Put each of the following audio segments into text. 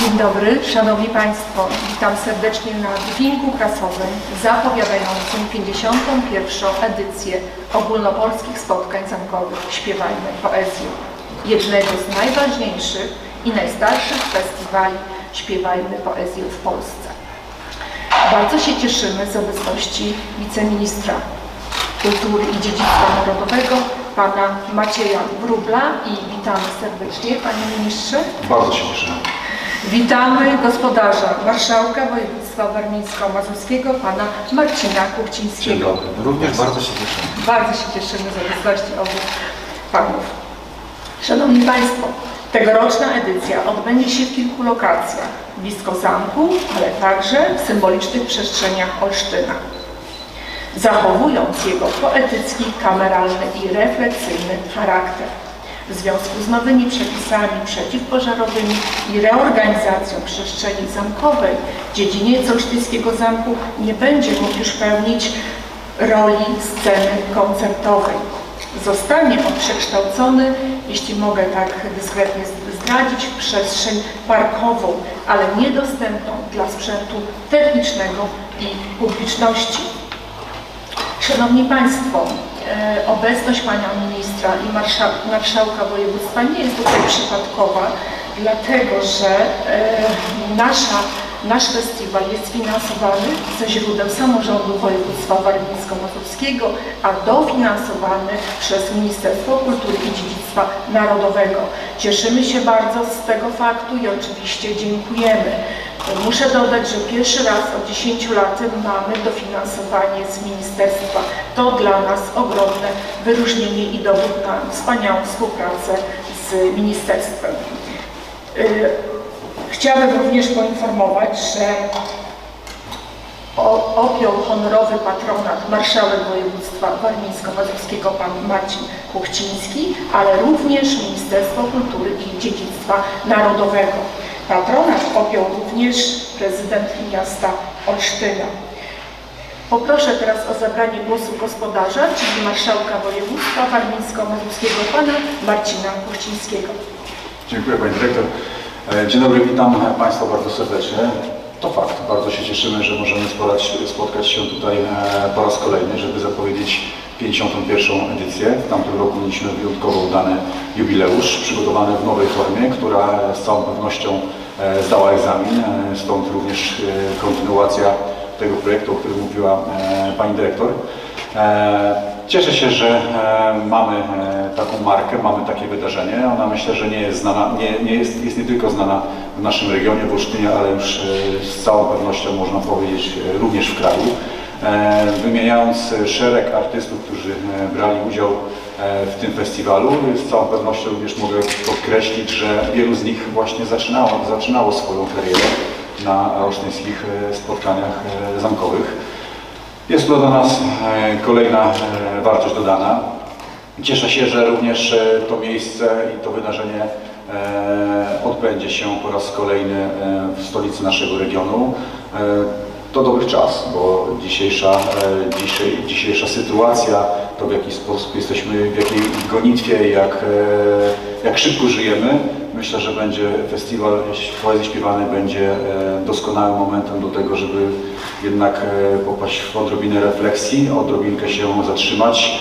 Dzień dobry, Szanowni Państwo. Witam serdecznie na briefingu prasowym zapowiadającym 51. edycję ogólnopolskich spotkań zamkowych Śpiewajmy Poezję. Jednego z najważniejszych i najstarszych festiwali Śpiewajmy Poezję w Polsce. Bardzo się cieszymy z obecności wiceministra Kultury i Dziedzictwa Narodowego, pana Macieja Wróbla i witamy serdecznie, panie ministrze. Bardzo się cieszymy. Witamy gospodarza marszałka województwa warmińsko-mazurskiego, pana Marcina Dzień Kuchcińskiego. dobry. Również bardzo się cieszymy. Bardzo się cieszymy z obecności obu panów. Szanowni Państwo, tegoroczna edycja odbędzie się w kilku lokacjach. Blisko zamku, ale także w symbolicznych przestrzeniach Olsztyna. Zachowując jego poetycki, kameralny i refleksyjny charakter. W związku z nowymi przepisami przeciwpożarowymi i reorganizacją przestrzeni zamkowej, dziedziniec olsztyńskiego zamku nie będzie mógł już pełnić roli sceny koncertowej. Zostanie on przekształcony, jeśli mogę tak dyskretnie zdradzić, w przestrzeń parkową, ale niedostępną dla sprzętu technicznego i publiczności. Szanowni Państwo, e, obecność Pana Ministra i marsza, Marszałka Województwa nie jest tutaj przypadkowa, dlatego że e, nasza, nasz festiwal jest finansowany ze źródeł samorządu województwa warmińsko-mazurskiego, a dofinansowany przez Ministerstwo Kultury i Dziedzictwa Narodowego. Cieszymy się bardzo z tego faktu i oczywiście dziękujemy. Muszę dodać, że pierwszy raz od 10 lat mamy dofinansowanie z ministerstwa. To dla nas ogromne wyróżnienie i dowód na wspaniałą współpracę z ministerstwem. Chciałabym również poinformować, że objął honorowy patronat marszałek województwa warmińsko-mazurskiego pan Marcin Kuchciński, ale również Ministerstwo Kultury i Dziedzictwa Narodowego. Patronat objął również prezydent miasta Olsztyna. Poproszę teraz o zabranie głosu gospodarza, czyli marszałka województwa warmińsko-mazurskiego pana Marcina Kuchcińskiego. Dziękuję Pani Dyrektor. E, Dzień dobry, witam Państwa bardzo serdecznie. To fakt, bardzo się cieszymy, że możemy spotkać, się tutaj e, po raz kolejny, żeby zapowiedzieć 51. edycję. W tamtym roku mieliśmy wyjątkowo udany jubileusz, przygotowany w nowej formie, która z całą pewnością e, zdała egzamin, e, stąd również e, kontynuacja tego projektu, o którym mówiła e, Pani Dyrektor. E, Cieszę się, że e, mamy e, taką markę, mamy takie wydarzenie. Ona myślę, że nie jest znana, nie, nie jest, jest nie tylko znana w naszym regionie, w Olsztynie, ale już e, z całą pewnością można powiedzieć e, również w kraju. E, Wymieniając szereg artystów, którzy brali udział w tym festiwalu, z całą pewnością również mogę podkreślić, że wielu z nich właśnie zaczynało, zaczynało swoją karierę na olsztyńskich spotkaniach zamkowych. Jest to dla nas kolejna wartość dodana. Cieszę się, że również e, to miejsce i to wydarzenie e, odbędzie się po raz kolejny e, w stolicy naszego regionu. To dobry czas, bo dzisiejsza, dzisiejsza sytuacja, to w jaki sposób jesteśmy, w jakiej gonitwie, jak, jak szybko żyjemy, myślę, że będzie festiwal poezji śpiewanej będzie doskonałym momentem do tego, żeby jednak popaść w odrobinę refleksji, odrobinkę się zatrzymać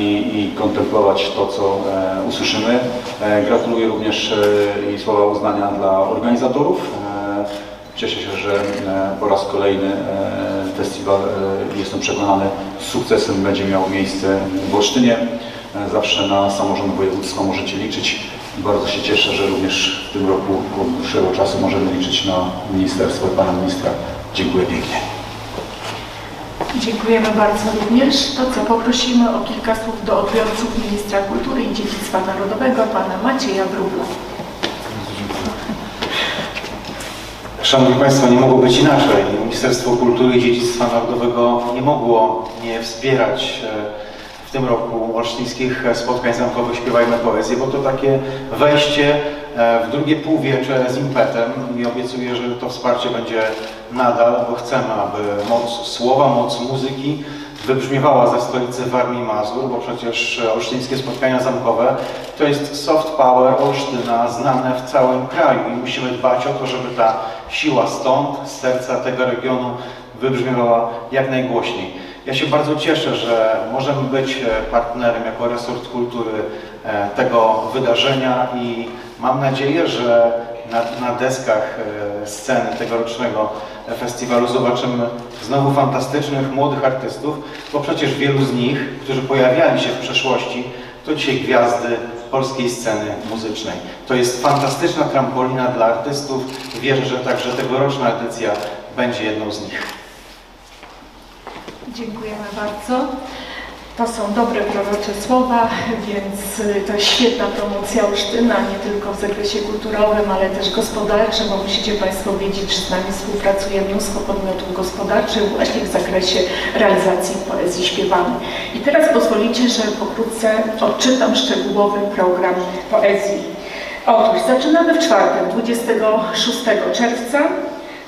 i, i kontemplować to, co e, usłyszymy. E, Gratuluję również e, i słowa uznania dla organizatorów. E, Cieszę się, że e, po raz kolejny e, festiwal, e, jestem przekonany, z sukcesem będzie miał miejsce w Olsztynie. E, Zawsze na samorząd województwa możecie liczyć. Bardzo się cieszę, że również w tym roku od dłuższego czasu możemy liczyć na ministerstwo i pana ministra. Dziękuję pięknie. Dziękujemy bardzo również. To co, poprosimy o kilka słów do odbiorców Ministra Kultury i Dziedzictwa Narodowego, pana Macieja Wróbla. Szanowni Państwo, nie mogło być inaczej. Ministerstwo Kultury i Dziedzictwa Narodowego nie mogło nie wspierać e, w tym roku olsztyńskich spotkań zamkowych Śpiewajmy Poezję, bo to takie wejście e, w drugie półwiecze z impetem i obiecuję, że to wsparcie będzie nadal, bo chcemy, aby moc słowa, moc muzyki wybrzmiewała ze stolicy Warmii Mazur, bo przecież olsztyńskie spotkania zamkowe to jest soft power Olsztyna znane w całym kraju i musimy dbać o to, żeby ta siła stąd, z serca tego regionu wybrzmiewała jak najgłośniej. Ja się bardzo cieszę, że możemy być e, partnerem jako resort kultury e, tego wydarzenia i mam nadzieję, że na, na deskach e, sceny tegorocznego festiwalu zobaczymy znowu fantastycznych, młodych artystów, bo przecież wielu z nich, którzy pojawiali się w przeszłości, to dzisiaj gwiazdy polskiej sceny muzycznej. To jest fantastyczna trampolina dla artystów. Wierzę, że także tegoroczna edycja będzie jedną z nich. Dziękujemy bardzo. To są dobre prorocze słowa, więc y, to jest świetna promocja Olsztyna, nie tylko w zakresie kulturowym, ale też gospodarczym, bo musicie Państwo wiedzieć, że z nami współpracuje mnóstwo podmiotów gospodarczych właśnie w zakresie realizacji poezji śpiewanej. I teraz pozwolicie, że pokrótce odczytam szczegółowy program poezji. Otóż zaczynamy w czwartek, 26 czerwca,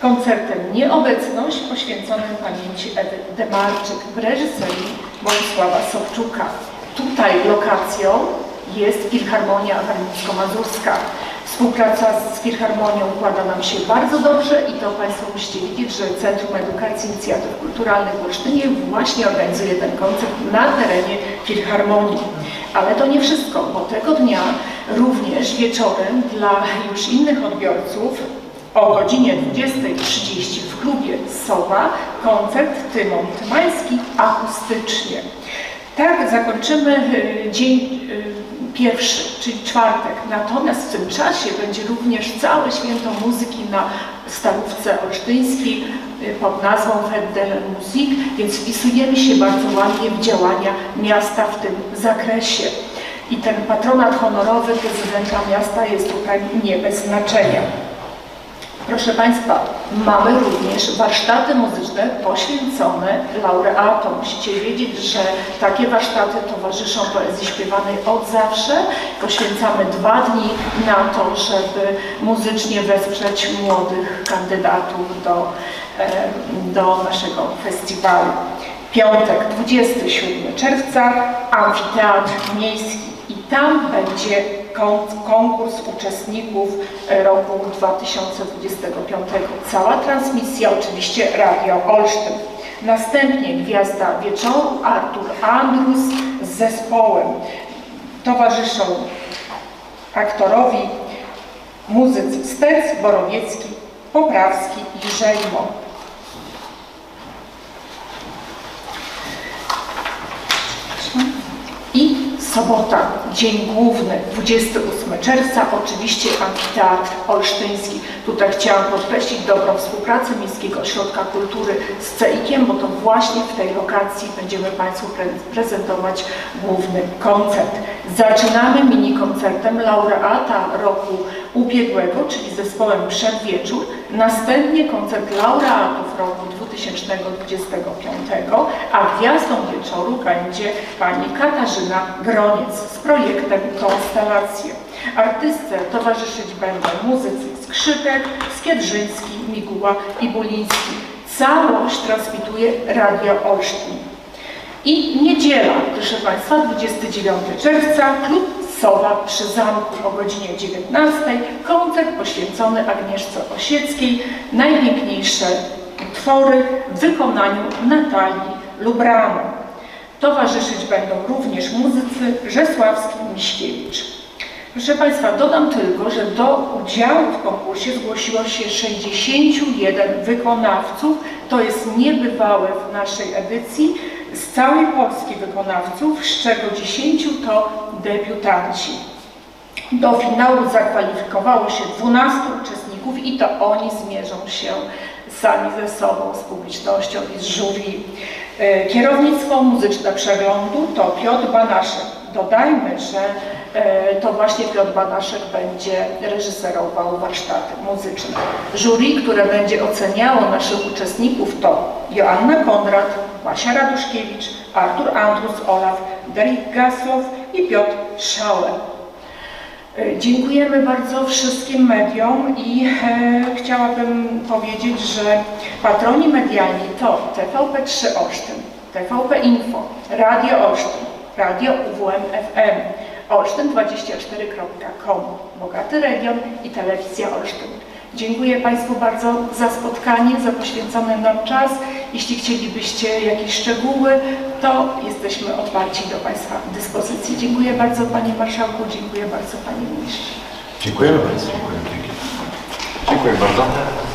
koncertem Nieobecność poświęconym pamięci Ewy Demarczyk w reżyserii Władysława Sobczuka. Tutaj lokacją jest Filharmonia Warmińsko-Mazurska. Współpraca z Filharmonią układa nam się bardzo dobrze i to Państwo musicie wiedzieć, że Centrum Edukacji i Inicjatyw Kulturalnych w Olsztynie właśnie organizuje ten koncert na terenie Filharmonii. Ale to nie wszystko, bo tego dnia również wieczorem dla już innych odbiorców o godzinie 20.30 w klubie Sowa koncert Tymon Tymański akustycznie. Tak zakończymy y, dzień y, pierwszy, czyli czwartek. Natomiast w tym czasie będzie również całe święto muzyki na Starówce Olsztyńskiej y, pod nazwą Fête de la Musique, więc wpisujemy się bardzo ładnie w działania miasta w tym zakresie. I ten patronat honorowy prezydenta miasta jest tutaj nie bez znaczenia. Proszę Państwa, mamy również warsztaty muzyczne poświęcone laureatom. Musicie wiedzieć, że takie warsztaty towarzyszą poezji śpiewanej od zawsze. Poświęcamy dwa dni na to, żeby muzycznie wesprzeć młodych kandydatów do, do naszego festiwalu. Piątek, 27 czerwca, Amfiteatr Miejski i tam będzie konkurs uczestników roku 2025. Cała transmisja oczywiście Radio Olsztyn. Następnie Gwiazda Wieczoru Artur Andrus z zespołem. Towarzyszą aktorowi muzycy Stec, Borowiecki, Poprawski i Żejmo. I sobota, dzień główny, 28 czerwca, oczywiście Amfiteatr Olsztyński. Tutaj chciałam podkreślić dobrą współpracę Miejskiego Ośrodka Kultury z CEIK-iem, bo to właśnie w tej lokacji będziemy Państwu pre- prezentować główny koncert. Zaczynamy mini koncertem laureata roku ubiegłego, czyli zespołem Przedwieczór. Następnie koncert laureatów roku 2025, a gwiazdą wieczoru będzie pani Katarzyna Groniec z projektem Konstelacje. Artystce towarzyszyć będą muzycy Skrzypek, Skiedrzyński, Miguła i Buliński. Całość transmituje Radio Olsztyn. I niedziela, proszę Państwa, 29 czerwca, klub Sowa przy Zamku o godzinie 19. Koncert poświęcony Agnieszce Osieckiej. Najpiękniejsze utwory w wykonaniu Natalii Lubrano. Towarzyszyć będą również muzycy Rzesławski i Miśkiewicz. Proszę Państwa, dodam tylko, że do udziału w konkursie zgłosiło się 61 wykonawców. To jest niebywałe w naszej edycji. Z całej Polski wykonawców, z czego 10 to debiutanci. Do finału zakwalifikowało się 12 uczestników i to oni zmierzą się sami ze sobą, z publicznością i z jury. E, Kierownictwo muzyczne przeglądu to Piotr Banaszek. Dodajmy, że e, to właśnie Piotr Banaszek będzie reżyserował warsztaty muzyczne. Jury, które będzie oceniało naszych uczestników to Joanna Konrad, Basia Raduszkiewicz, Artur Andrus, Olaf Derek-Gasłow i Piotr Szałę. E, Dziękujemy bardzo wszystkim mediom i e, chciałabym powiedzieć, że patroni medialni to TVP3 Olsztyn, TVP Info, Radio Olsztyn, Radio UWM FM, olsztyn24.com, Bogaty Region i Telewizja Olsztyn. Dziękuję Państwu bardzo za spotkanie, za poświęcony nam czas. Jeśli chcielibyście jakieś szczegóły, to jesteśmy otwarci do Państwa dyspozycji. Dziękuję bardzo Panie Marszałku, dziękuję bardzo Panie Ministrze. Dziękujemy bardzo. Dziękuję bardzo.